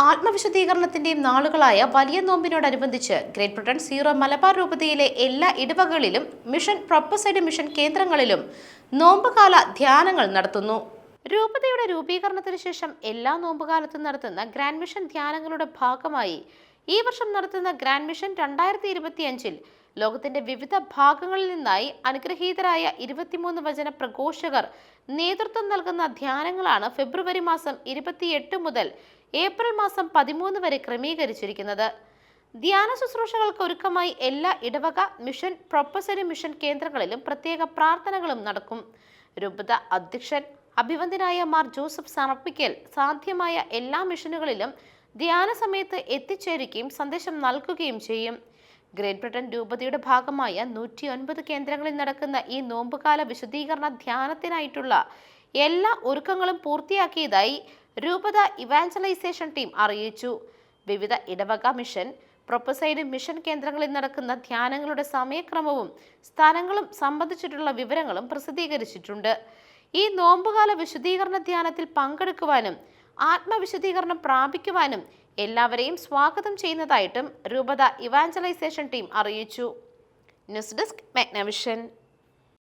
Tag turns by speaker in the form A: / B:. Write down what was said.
A: ആത്മവിശുദ്ധീകരണത്തിന്റെയും നാളുകളായ വലിയ നോമ്പിനോടനുബന്ധിച്ച് ഗ്രേറ്റ് ബ്രിട്ടൻ സീറോ മലബാർ രൂപതയിലെ എല്ലാ ഇടവകളിലും മിഷൻ പ്രൊപ്പസൈഡ് മിഷൻ കേന്ദ്രങ്ങളിലും നോമ്പുകാല ധ്യാനങ്ങൾ നടത്തുന്നു. രൂപതയുടെ രൂപീകരണത്തിന് ശേഷം എല്ലാ നോമ്പുകാലത്തും നടത്തുന്ന ഗ്രാൻഡ് മിഷൻ ധ്യാനങ്ങളുടെ ഭാഗമായി ഈ വർഷം നടത്തുന്ന ഗ്രാൻഡ് മിഷൻ രണ്ടായിരത്തി ഇരുപത്തിയഞ്ചിൽ ലോകത്തിന്റെ വിവിധ ഭാഗങ്ങളിൽ നിന്നായി അനുഗ്രഹീതരായ ഇരുപത്തിമൂന്ന് വചന പ്രഘോഷകർ നേതൃത്വം നൽകുന്ന ധ്യാനങ്ങളാണ് ഫെബ്രുവരി മാസം ഇരുപത്തിയെട്ട് മുതൽ ഏപ്രിൽ മാസം പതിമൂന്ന് വരെ ക്രമീകരിച്ചിരിക്കുന്നത്. ധ്യാന ശുശ്രൂഷകൾക്ക് ഒരുക്കമായി എല്ലാ ഇടവക മിഷൻ പ്രൊപ്പസറി മിഷൻ കേന്ദ്രങ്ങളിലും പ്രത്യേക പ്രാർത്ഥനകളും നടക്കും. രൂപത അധ്യക്ഷൻ അഭിവന്ദനായ മാർ ജോസഫ് സമർപ്പിക്കൽ സാധ്യമായ എല്ലാ മിഷനുകളിലും ധ്യാന സമയത്ത് എത്തിച്ചേരുകയും സന്ദേശം നൽകുകയും ചെയ്യും. ഗ്രേറ്റ് ബ്രിട്ടൻ രൂപതയുടെ ഭാഗമായ നൂറ്റി ഒൻപത് കേന്ദ്രങ്ങളിൽ നടക്കുന്ന ഈ നോമ്പുകാല വിശദീകരണ ധ്യാനത്തിനായിട്ടുള്ള എല്ലാ ഒരുക്കങ്ങളും പൂർത്തിയാക്കിയതായി രൂപത ഇവാഞ്ചലൈസേഷൻ ടീം അറിയിച്ചു. വിവിധ ഇടവക മിഷൻ പ്രൊപ്പസൈഡ് മിഷൻ കേന്ദ്രങ്ങളിൽ നടക്കുന്ന ധ്യാനങ്ങളുടെ സമയക്രമവും സ്ഥലങ്ങളും സംബന്ധിച്ചിട്ടുള്ള വിവരങ്ങളും പ്രസിദ്ധീകരിച്ചിട്ടുണ്ട്. ഈ നോമ്പുകാല വിശദീകരണ ധ്യാനത്തിൽ പങ്കെടുക്കുവാനും ആത്മവിശദീകരണം പ്രാപിക്കുവാനും എല്ലാവരെയും സ്വാഗതം ചെയ്യുന്നതായിട്ടും രൂപത ഇവാഞ്ചലൈസേഷൻ ടീം അറിയിച്ചു. News desk Magnavision.